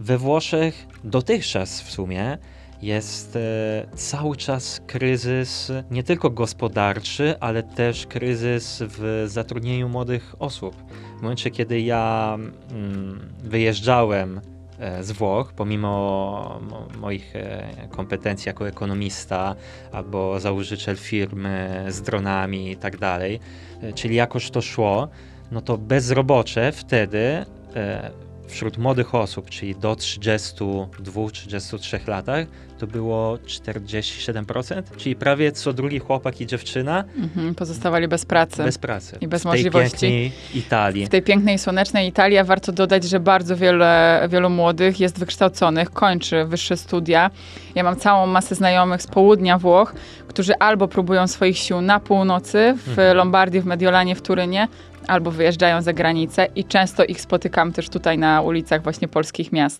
we Włoszech dotychczas w sumie jest e, cały czas kryzys nie tylko gospodarczy, ale też kryzys w zatrudnieniu młodych osób. W momencie, kiedy ja mm, wyjeżdżałem e, z Włoch, pomimo mo, moich e, kompetencji jako ekonomista albo założyciel firmy z dronami i tak dalej, czyli jakoś to szło, no to bezrobocze wtedy wśród młodych osób, czyli do 32-33 latach, to było 47%, czyli prawie co drugi chłopak i dziewczyna Mhm, pozostawali bez pracy. bez pracy. I bez w tej możliwości. pięknej Italii. W tej pięknej, słonecznej Italii a warto dodać, że bardzo wiele, wielu młodych jest wykształconych, kończy wyższe studia. Ja mam całą masę znajomych z południa Włoch, którzy albo próbują swoich sił na północy, w Mhm. Lombardii, w Mediolanie, w Turynie, albo wyjeżdżają za granicę i często ich spotykam też tutaj na ulicach właśnie polskich miast.